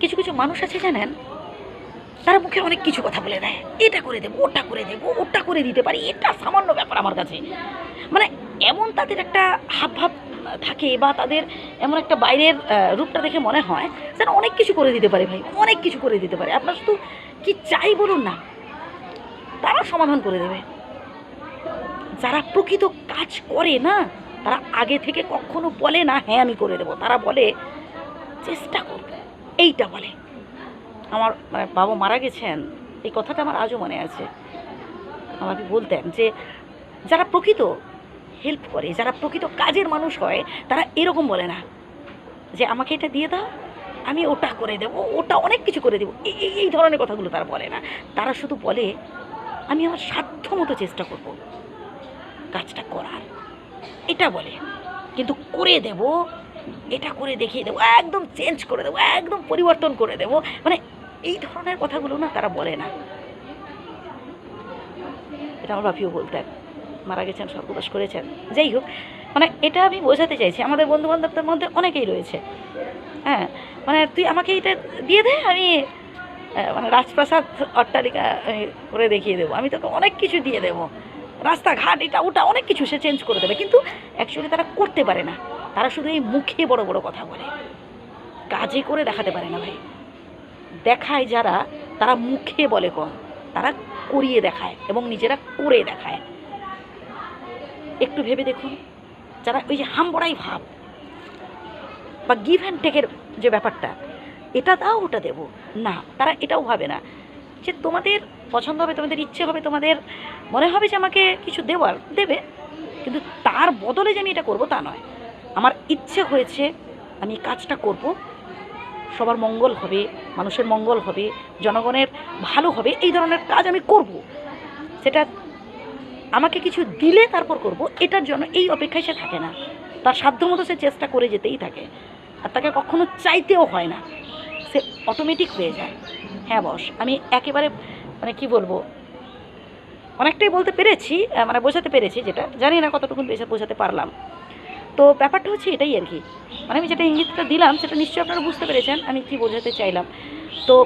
কিছু কিছু মানুষ আছে জানেন? তারা মুখে অনেক কিছু কথা বলে দেয়। এটা করে দেবো, ওটা করে দেবো, ওটা করে দিতে পারি, এটা সামান্য ব্যাপার আমার কাছে। মানে এমন তাদের একটা হাব ভাব থাকে বা তাদের এমন একটা বাইরের রূপটা দেখে মনে হয় যেন অনেক কিছু করে দিতে পারে ভাই, অনেক কিছু করে দিতে পারে। আপনার শুধু কি চাই বলুন না তারা সমাধান করে দেবে। যারা প্রকৃত কাজ করে না, তারা আগে থেকে কখনো বলে না হ্যাঁ আমি করে দেবো। তারা বলে, চেষ্টা করব। এইটা বলে। আমার মানে বাবা মারা গেছেন, এই কথাটা আমার আজও মনে আছে। আমাকে বলতেন যে, যারা প্রকৃত হেল্প করে, যারা প্রকৃত কাজের মানুষ হয়, তারা এরকম বলে না। যে, আমাকে এটা দিয়ে দাও, আমি ওটা করে দেবো, ওটা অনেক কিছু করে দেবো। এই এই- ধরনের কথাগুলো তারা বলে না। তারা শুধু বলে, আমি আমার সাধ্য মতো চেষ্টা করব, কাজটা করার। এটা বলে। কিন্তু করে দেব এটা করে দেখিয়ে দেবো, একদম চেঞ্জ করে দেবো, একদম পরিবর্তন করে দেবো। মানে এই ধরনের কথাগুলো না তারা বলে না। এটা আমার বাপিও বলতেন, মারা গেছেন স্বর্গবাস করেছেন। যাই হোক মানে এটা আমি বোঝাতে চাইছি, আমাদের বন্ধু বান্ধবদের মধ্যে অনেকেই রয়েছে। হ্যাঁ মানে তুই আমাকে এটা দিয়ে দে, আমি মানে রাজপ্রাসাদ অট্টালিকা করে দেখিয়ে দেবো। আমি তোকে অনেক কিছু দিয়ে দেবো। রাস্তাঘাট, এটা ওটা, অনেক কিছু সে চেঞ্জ করে দেবে। কিন্তু অ্যাকচুয়ালি তারা করতে পারে না। তারা শুধু এই মুখে বড় বড় কথা বলে। কাজে করে দেখাতে পারে না ভাই। দেখায় যারা, তারা মুখে বলে কম। তারা করিয়ে দেখায় এবং নিজেরা করে দেখায়। একটু ভেবে দেখুন, যারা ওই যে হামবড়াই ভাব বা গিভ অ্যান্ড টেকের যে ব্যাপারটা, এটা দাও ওটা দেব। না, তারা এটাও ভাবে না। যে তোমাদের পছন্দ হবে, তোমাদের ইচ্ছে হবে, তোমাদের মনে হবে যে আমাকে কিছু দেওয়ার, দেবে। কিন্তু তার বদলে যে আমি এটা করব তা নয়। আমার ইচ্ছে হয়েছে আমি কাজটা করব। সবার মঙ্গল হবে, মানুষের মঙ্গল হবে, জনগণের ভালো হবে, এই ধরনের কাজ আমি করব। সেটা আমাকে কিছু দিলে তারপর করব, এটার জন্য এই অপেক্ষায় সে থাকে না। তার সাধ্যমতো সে চেষ্টা করে যেতেই থাকে। আর তাকে কখনো চাইতেও হয় না। সে অটোমেটিক হয়ে যায়। হ্যাঁ বস, আমি একেবারে মানে কি বলব, অনেকটাই বলতে পেরেছি মানে বোঝাতে পেরেছি যেটা। জানি না কতটুকু বোঝাতে পারলাম। তো ব্যাপারটা হচ্ছে এটাই আর কি। মানে আমি যেটা ইঙ্গিতটা দিলাম, সেটা নিশ্চয়ই আপনারা বুঝতে পেরেছেন, আমি কি বোঝাতে চাইলাম। তো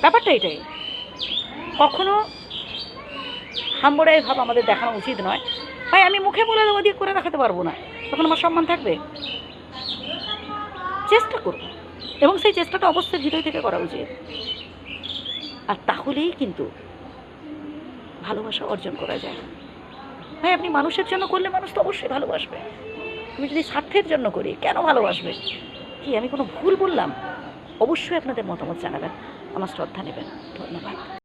ব্যাপারটা এটাই। কখনো হাম্বড়াই ভাব আমাদের দেখানো উচিত নয়। ভাই, আমি মুখে বলে দেবো, দিয়ে করে দেখাতে পারব না। তখন আমার সম্মান থাকবে। চেষ্টা করব। এবং সেই চেষ্টাটা অবশ্যই হৃদয় থেকে করা উচিত। আর তাহলেই কিন্তু ভালোবাসা অর্জন করা যায়। ভাই, আপনি মানুষের জন্য করলে মানুষ তো অবশ্যই ভালোবাসবে। আমি যদি স্বার্থের জন্য করি, কেন ভালোবাসবে? কি, আমি কোনো ভুল বললাম? অবশ্যই আপনাদের মতামত জানাবেন, আমার শ্রদ্ধা নেবেন। ধন্যবাদ।